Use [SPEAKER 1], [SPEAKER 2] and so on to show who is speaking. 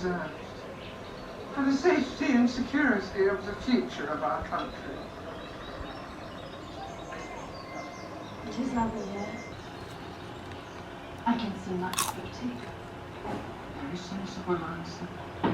[SPEAKER 1] preserved for the safety and security of the future of our country.
[SPEAKER 2] It is lovely here. I can see much beauty.
[SPEAKER 1] Very sensible answer.